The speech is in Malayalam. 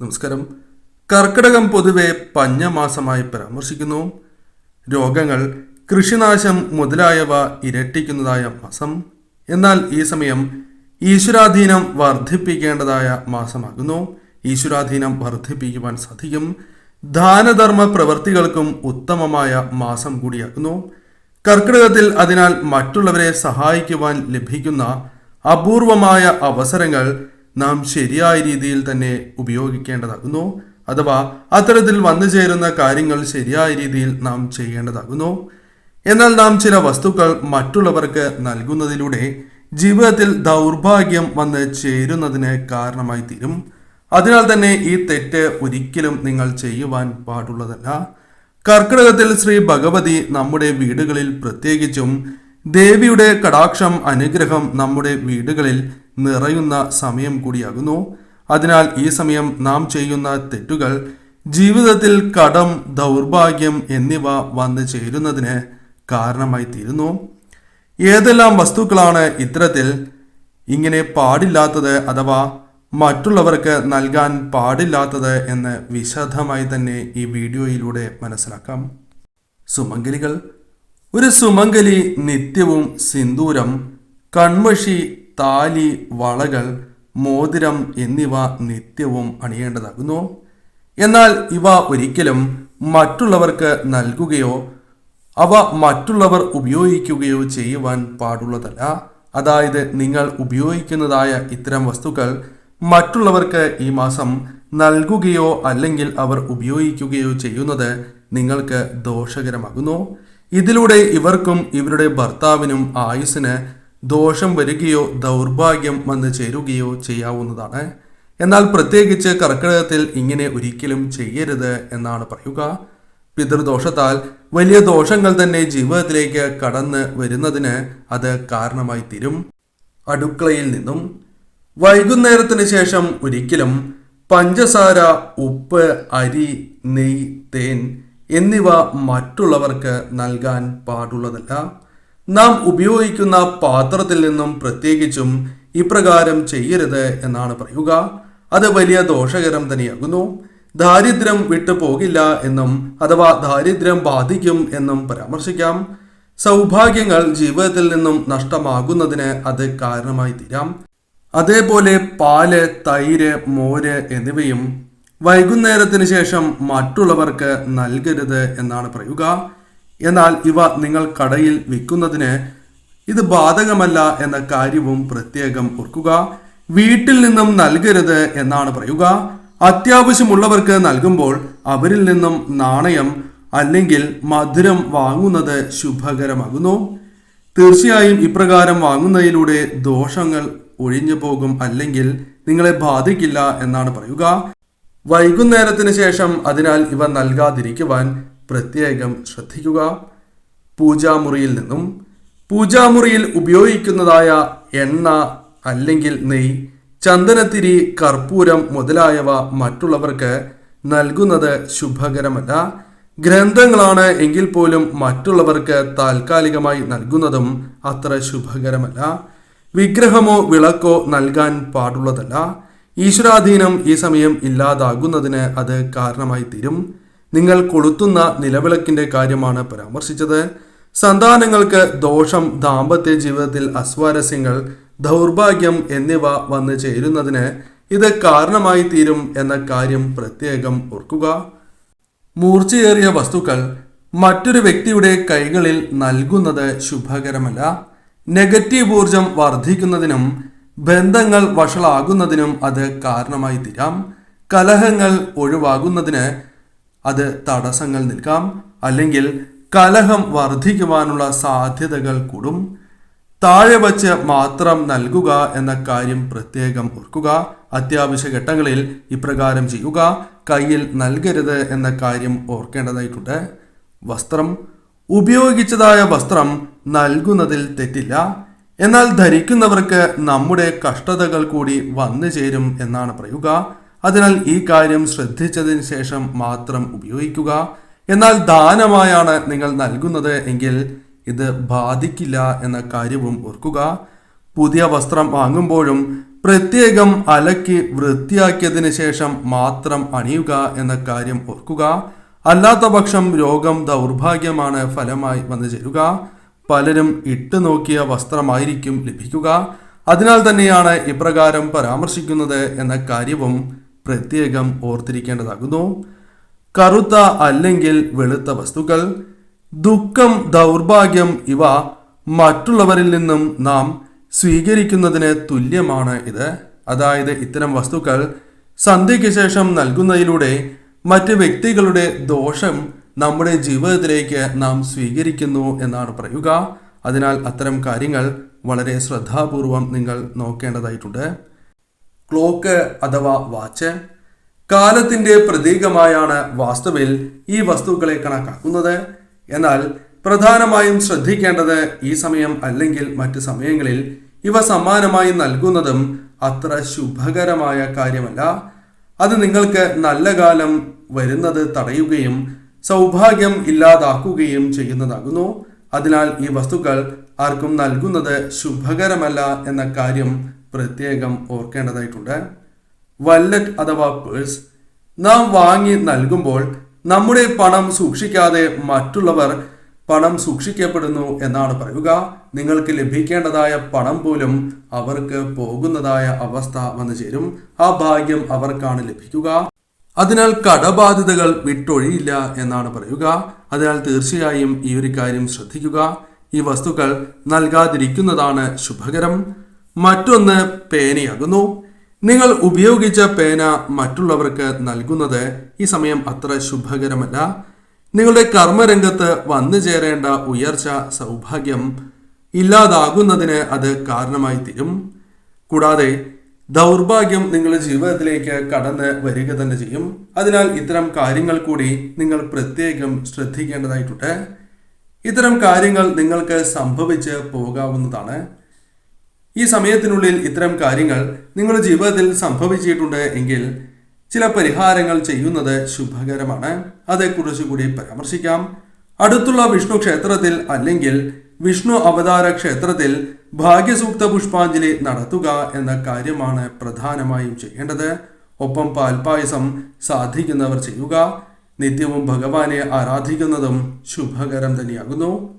നമസ്കാരം. കർക്കിടകം പൊതുവെ പഞ്ഞമാസമായി പരാമർശിക്കുന്നു. രോഗങ്ങൾ കൃഷിനാശം മുതലായവ ഇരട്ടിക്കുന്നതായ മാസം. എന്നാൽ ഈ സമയം ഈശ്വരാധീനം വർദ്ധിപ്പിക്കേണ്ടതായ മാസമാകുന്നു. ഈശ്വരാധീനം വർദ്ധിപ്പിക്കുവാൻ സാധിക്കും. ദാനധർമ്മ പ്രവൃത്തികൾക്കും ഉത്തമമായ മാസം കൂടിയാകുന്നു. കർക്കിടകത്തിൽ അതിനാൽ മറ്റുള്ളവരെ സഹായിക്കുവാൻ ലഭിക്കുന്ന അപൂർവമായ അവസരങ്ങൾ നാം ശരിയായ രീതിയിൽ തന്നെ ഉപയോഗിക്കേണ്ടതാകുന്നു. അഥവാ അത്തരത്തിൽ വന്നു ചേരുന്ന കാര്യങ്ങൾ ശരിയായ രീതിയിൽ നാം ചെയ്യേണ്ടതാകുന്നു. എന്നാൽ നാം ചില വസ്തുക്കൾ മറ്റുള്ളവർക്ക് നൽകുന്നതിലൂടെ ജീവിതത്തിൽ ദൗർഭാഗ്യം വന്ന് ചേരുന്നതിന് കാരണമായി തീരും. അതിനാൽ തന്നെ ഈ തെറ്റ് ഒരിക്കലും നിങ്ങൾ ചെയ്യുവാൻ പാടുള്ളതല്ല. കർക്കിടകത്തിൽ ശ്രീ ഭഗവതി നമ്മുടെ വീടുകളിൽ പ്രത്യേകിച്ചും ദേവിയുടെ കടാക്ഷം അനുഗ്രഹം നമ്മുടെ വീടുകളിൽ നിറയുന്ന സമയം കൂടിയാകുന്നു. അതിനാൽ ഈ സമയം നാം ചെയ്യുന്ന തെറ്റുകൾ ജീവിതത്തിൽ കടം ദൗർഭാഗ്യം എന്നിവ വന്നു ചേരുന്നതിന് കാരണമായി തീരുന്നു. ഏതെല്ലാം വസ്തുക്കളാണ് ഇത്തരത്തിൽ ഇങ്ങനെ പാടില്ലാത്തത് അഥവാ മറ്റുള്ളവർക്ക് നൽകാൻ പാടില്ലാത്തത് എന്ന് വിശദമായി തന്നെ ഈ വീഡിയോയിലൂടെ മനസ്സിലാക്കാം. സുമംഗലികൾ ഒരു സുമംഗലി നിത്യവും സിന്ദൂരം കൺമഷി താലി വളകൾ മോതിരം എന്നിവ നിത്യവും അണിയേണ്ടതാകുന്നു. എന്നാൽ ഇവ ഒരിക്കലും മറ്റുള്ളവർക്ക് നൽകുകയോ അവ മറ്റുള്ളവർ ഉപയോഗിക്കുകയോ ചെയ്യുവാൻ പാടുള്ളതല്ല. അതായത് നിങ്ങൾ ഉപയോഗിക്കുന്നതായ ഇത്തരം വസ്തുക്കൾ മറ്റുള്ളവർക്ക് ഈ മാസം നൽകുകയോ അല്ലെങ്കിൽ അവർ ഉപയോഗിക്കുകയോ ചെയ്യുന്നത് നിങ്ങൾക്ക് ദോഷകരമാകുന്നു. ഇതിലൂടെ ഇവർക്കും ഇവരുടെ ഭർത്താവിനും ആയുസ്സിന് ദോഷം വരികയോ ദൗർഭാഗ്യം വന്നു ചേരുകയോ ചെയ്യാവുന്നതാണ്. എന്നാൽ പ്രത്യേകിച്ച് കർക്കിടകത്തിൽ ഇങ്ങനെ ഒരിക്കലും ചെയ്യരുത് എന്നാണ് പറയുക. പിതൃദോഷത്താൽ വലിയ ദോഷങ്ങൾ തന്നെ ജീവിതത്തിലേക്ക് കടന്ന് വരുന്നതിന് അത് കാരണമായി തീരും. അടുക്കളയിൽ നിന്നും വൈകുന്നേരത്തിന് ശേഷം ഒരിക്കലും പഞ്ചസാര ഉപ്പ് അരി നെയ് തേൻ എന്നിവ മറ്റുള്ളവർക്ക് നൽകാൻ പാടുള്ളതല്ല. നാം ഉപയോഗിക്കുന്ന പാത്രത്തിൽ നിന്നും പ്രത്യേകിച്ചും ഇപ്രകാരം ചെയ്യരുത് എന്നാണ് പറയുക. അത് വലിയ ദോഷകരം തന്നെയാകുന്നു. ദാരിദ്ര്യം വിട്ടു പോകില്ല എന്നും അഥവാ ദാരിദ്ര്യം ബാധിക്കും എന്നും പരാമർശിക്കാം. സൗഭാഗ്യങ്ങൾ ജീവിതത്തിൽ നിന്നും നഷ്ടമാകുന്നതിന് അത് കാരണമായി തീരാം. അതേപോലെ പാൽ തൈര് മോര് എന്നിവയും വൈകുന്നേരത്തിന് ശേഷം മറ്റുള്ളവർക്ക് നൽകരുത് എന്നാണ് പറയുക. എന്നാൽ ഇവ നിങ്ങൾ കടയിൽ വിൽക്കുന്നതിന് ഇത് ബാധകമല്ല എന്ന കാര്യവും പ്രത്യേകം ഓർക്കുക. വീട്ടിൽ നിന്നും നൽകരുത് എന്നാണ് പറയുക. അത്യാവശ്യമുള്ളവർക്ക് നൽകുമ്പോൾ അവരിൽ നിന്നും നാണയം അല്ലെങ്കിൽ മധുരം വാങ്ങുന്നത് ശുഭകരമാകുന്നു. തീർച്ചയായും ഇപ്രകാരം വാങ്ങുന്നതിലൂടെ ദോഷങ്ങൾ ഒഴിഞ്ഞു പോകും അല്ലെങ്കിൽ നിങ്ങളെ ബാധിക്കില്ല എന്നാണ് പറയുക. വൈകുന്നേരത്തിന് ശേഷം അതിനാൽ ഇവ നൽകാതിരിക്കുവാൻ പ്രത്യേകം ശ്രദ്ധിക്കുക. പൂജാമുറിയിൽ നിന്നും പൂജാമുറിയിൽ ഉപയോഗിക്കുന്നതായ എണ്ണ അല്ലെങ്കിൽ നെയ് ചന്ദനത്തിരി കർപ്പൂരം മുതലായവ മറ്റുള്ളവർക്ക് നൽകുന്നത് ശുഭകരമല്ല. ഗ്രന്ഥങ്ങളാണ് എങ്കിൽ പോലും മറ്റുള്ളവർക്ക് താൽക്കാലികമായി നൽകുന്നതും അത്ര ശുഭകരമല്ല. വിഗ്രഹമോ വിളക്കോ നൽകാൻ പാടുള്ളതല്ല. ഈശ്വരാധീനം ഈ സമയം ഇല്ലാതാകുന്നതിന് അത് കാരണമായി തീരും. നിങ്ങൾ കൊളുത്തുന്ന നിലവിളക്കിന്റെ കാര്യമാണ് പരാമർശിച്ചത്. സന്താനങ്ങൾക്ക് ദോഷം ദാമ്പത്യ ജീവിതത്തിൽ അസ്വാരസ്യങ്ങൾ ദൗർഭാഗ്യം എന്നിവ വന്നു ചേരുന്നതിന് ഇത് കാരണമായി തീരും എന്ന കാര്യം പ്രത്യേകം ഓർക്കുക. മൂർച്ചയേറിയ വസ്തുക്കൾ മറ്റൊരു വ്യക്തിയുടെ കൈകളിൽ നൽകുന്നത് ശുഭകരമല്ല. നെഗറ്റീവ് ഊർജം വർദ്ധിക്കുന്നതിനും ബന്ധങ്ങൾ വഷളാകുന്നതിനും അത് കാരണമായി തീരാം. കലഹങ്ങൾ ഒഴിവാകുന്നതിന് അത് തടസ്സങ്ങൾ നിൽക്കാം. അല്ലെങ്കിൽ കലഹം വർദ്ധിക്കുവാനുള്ള സാധ്യതകൾ കൂടും. താഴെ വച്ച് മാത്രം നൽകുക എന്ന കാര്യം പ്രത്യേകം ഓർക്കുക. അത്യാവശ്യ ഘട്ടങ്ങളിൽ ഇപ്രകാരം ചെയ്യുക. കയ്യിൽ നൽകരുത് എന്ന കാര്യം ഓർക്കേണ്ടതായിട്ടുണ്ട്. വസ്ത്രം. ഉപയോഗിച്ചതായ വസ്ത്രം നൽകുന്നതിൽ തെറ്റില്ല. എന്നാൽ ധരിക്കുന്നവർക്ക് നമ്മുടെ കഷ്ടതകൾ കൂടി വന്നു ചേരും എന്നാണ് പറയുക. അതിനാൽ ഈ കാര്യം ശ്രദ്ധിച്ചതിന് ശേഷം മാത്രം ഉപയോഗിക്കുക. എന്നാൽ ദാനമായാണ് നിങ്ങൾ നൽകുന്നത് എങ്കിൽ ഇത് ബാധിക്കില്ല എന്ന കാര്യവും ഓർക്കുക. പുതിയ വസ്ത്രം വാങ്ങുമ്പോഴും പ്രത്യേകം അലക്കി വൃത്തിയാക്കിയതിന് ശേഷം മാത്രം അണിയുക എന്ന കാര്യം ഓർക്കുക. അല്ലാത്ത പക്ഷം രോഗം ദൗർഭാഗ്യമാണ് ഫലമായി വന്നു ചേരുക. പലരും ഇട്ടു നോക്കിയ വസ്ത്രമായിരിക്കും ലഭിക്കുക. അതിനാൽ തന്നെയാണ് ഇപ്രകാരം പരാമർശിക്കുന്നത് എന്ന കാര്യവും പ്രത്യേകം ഓർത്തിരിക്കേണ്ടതാകുന്നു. കറുത്ത അല്ലെങ്കിൽ വെളുത്ത വസ്തുക്കൾ ദുഃഖം ദൗർഭാഗ്യം ഇവ മറ്റുള്ളവരിൽ നിന്നും നാം സ്വീകരിക്കുന്നതിന് തുല്യമാണ് ഇത്. അതായത് ഇത്തരം വസ്തുക്കൾ സന്ധ്യയ്ക്ക് ശേഷം നൽകുന്നതിലൂടെ മറ്റ് വ്യക്തികളുടെ ദോഷം നമ്മുടെ ജീവിതത്തിലേക്ക് നാം സ്വീകരിക്കുന്നു എന്നാണ് പറയുക. അതിനാൽ അത്തരം കാര്യങ്ങൾ വളരെ ശ്രദ്ധാപൂർവം നിങ്ങൾ നോക്കേണ്ടതായിട്ടുണ്ട്. ക്ലോക്ക് അഥവാ വാച്ച്. കാലത്തിന്റെ പ്രതീകമായാണ് വാസ്തുവിൽ ഈ വസ്തുക്കളെ കണക്കാക്കുന്നത്. എന്നാൽ പ്രധാനമായും ശ്രദ്ധിക്കേണ്ടത് ഈ സമയം അല്ലെങ്കിൽ മറ്റ് സമയങ്ങളിൽ ഇവ സമ്മാനമായി നൽകുന്നതും അത്ര ശുഭകരമായ കാര്യമല്ല. അത് നിങ്ങൾക്ക് നല്ല കാലം വരുന്നത് തടയുകയും സൗഭാഗ്യം ഇല്ലാതാക്കുകയും ചെയ്യുന്നതാകുന്നു. അതിനാൽ ഈ വസ്തുക്കൾ ആർക്കും നൽകുന്നത് ശുഭകരമല്ല എന്ന കാര്യം പ്രത്യേകം ഓർക്കേണ്ടതായിട്ടുണ്ട്. വല്ലറ്റ് അഥവാ പേഴ്സ് നാം വാങ്ങി നൽകുമ്പോൾ നമ്മുടെ പണം സൂക്ഷിക്കാതെ മറ്റുള്ളവർ പണം സൂക്ഷിക്കപ്പെടുന്നു എന്നാണ് പറയുക. നിങ്ങൾക്ക് ലഭിക്കേണ്ടതായ പണം പോലും അവർക്ക് പോകുന്നതായ അവസ്ഥ വന്നു ചേരും. ആ ഭാഗ്യം അവർക്കാണ് ലഭിക്കുക. അതിനാൽ കടബാധ്യതകൾ വിട്ടൊഴിയില്ല എന്നാണ് പറയുക. അതിനാൽ തീർച്ചയായും ഈ ഒരു കാര്യം ശ്രദ്ധിക്കുക. ഈ വസ്തുക്കൾ നൽകാതിരിക്കുന്നതാണ് ശുഭകരം. മറ്റൊന്ന് പേനയാകുന്നു. നിങ്ങൾ ഉപയോഗിച്ച പേന മറ്റുള്ളവർക്ക് നൽകുന്നത് ഈ സമയം അത്ര ശുഭകരമല്ല. നിങ്ങളുടെ കർമ്മരംഗത്ത് വന്നു ചേരേണ്ട ഉയർച്ച സൗഭാഗ്യം ഇല്ലാതാകുന്നതിന് അത് കാരണമായി തീരും കൂടാതെ ദൗർഭാഗ്യം നിങ്ങളുടെ ജീവിതത്തിലേക്ക് കടന്ന് വരിക തന്നെ ചെയ്യും. അതിനാൽ ഇത്തരം കാര്യങ്ങൾ കൂടി നിങ്ങൾ പ്രത്യേകം ശ്രദ്ധിക്കേണ്ടതായിട്ടുണ്ട്. ഇത്തരം കാര്യങ്ങൾ നിങ്ങൾക്ക് സംഭവിച്ച് പോകാവുന്നതാണ്. ഈ സമയത്തിനുള്ളിൽ ഇത്തരം കാര്യങ്ങൾ നിങ്ങളുടെ ജീവിതത്തിൽ സംഭവിച്ചിട്ടുണ്ട് എങ്കിൽ ചില പരിഹാരങ്ങൾ ചെയ്യുന്നത് ശുഭകരമാണ്. അതേക്കുറിച്ച് കൂടി പരാമർശിക്കാം. അടുത്തുള്ള വിഷ്ണു ക്ഷേത്രത്തിൽ അല്ലെങ്കിൽ വിഷ്ണു അവതാര ക്ഷേത്രത്തിൽ ഭാഗ്യസൂക്ത പുഷ്പാഞ്ജലി നടത്തുക എന്ന കാര്യമാണ് പ്രധാനമായും ചെയ്യേണ്ടത്. ഒപ്പം പാൽപായസം സാധിക്കുന്നവർ ചെയ്യുക. നിത്യവും ഭഗവാനെ ആരാധിക്കുന്നതും ശുഭകരം തന്നെയാകുന്നു.